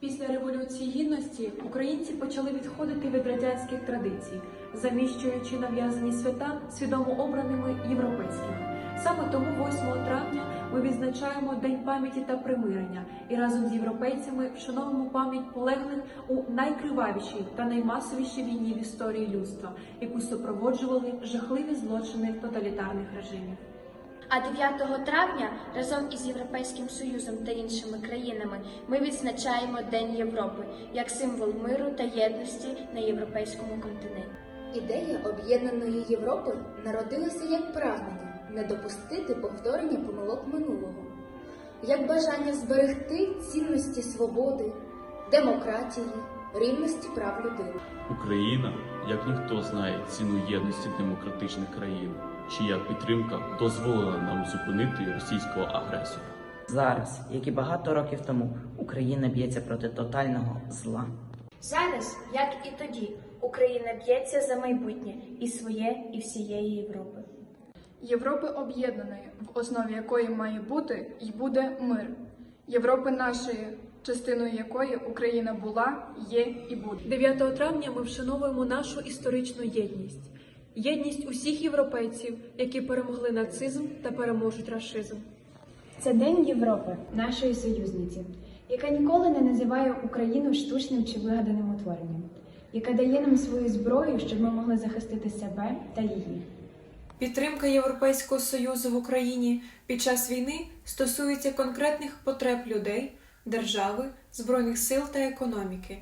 Після Революції Гідності українці почали відходити від радянських традицій, заміщуючи нав'язані свята свідомо обраними європейськими. Саме тому 8 травня ми відзначаємо День пам'яті та примирення і разом з європейцями вшановуємо пам'ять полеглих у найкривавішій та наймасовішій війні в історії людства, яку супроводжували жахливі злочини тоталітарних режимів. А 9 травня разом із Європейським Союзом та іншими країнами ми відзначаємо День Європи як символ миру та єдності на європейському континенті. Ідея об'єднаної Європи народилася як прагнення не допустити повторення помилок минулого, як бажання зберегти цінності свободи, демократії, рівності прав людини. Україна, як ніхто знає ціну єдності демократичних країн, чия підтримка дозволила нам зупинити російського агресора. Зараз, як і багато років тому, Україна б'ється проти тотального зла. Зараз, як і тоді, Україна б'ється за майбутнє і своє, і всієї Європи. Європи об'єднаної, в основі якої має бути і буде мир. Європи нашої, частиною якої Україна була, є і буде. 9 травня ми вшановуємо нашу історичну єдність, єдність усіх європейців, які перемогли нацизм та переможуть рашизм. Це День Європи, нашої союзниці, яка ніколи не називає Україну штучним чи вигаданим утворенням, яка дає нам свою зброю, щоб ми могли захистити себе та її. Підтримка Європейського союзу в Україні під час війни стосується конкретних потреб людей, держави, збройних сил та економіки.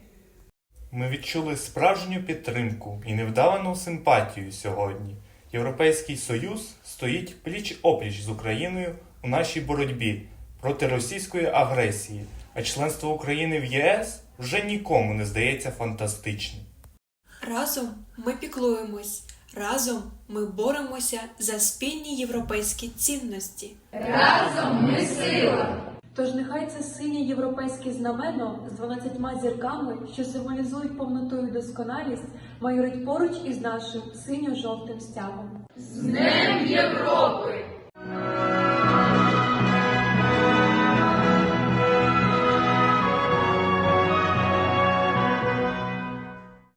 Ми відчули справжню підтримку і невдавану симпатію сьогодні. Європейський Союз стоїть пліч опліч з Україною у нашій боротьбі проти російської агресії, а членство України в ЄС вже нікому не здається фантастичним. Разом ми піклуємось, разом ми боремося за спільні європейські цінності. Разом ми сила! Тож нехай це синє європейське знамено з 12 зірками, що символізують повноту і досконалість, майорить поруч із нашим синьо-жовтим стягом. Днем Європи!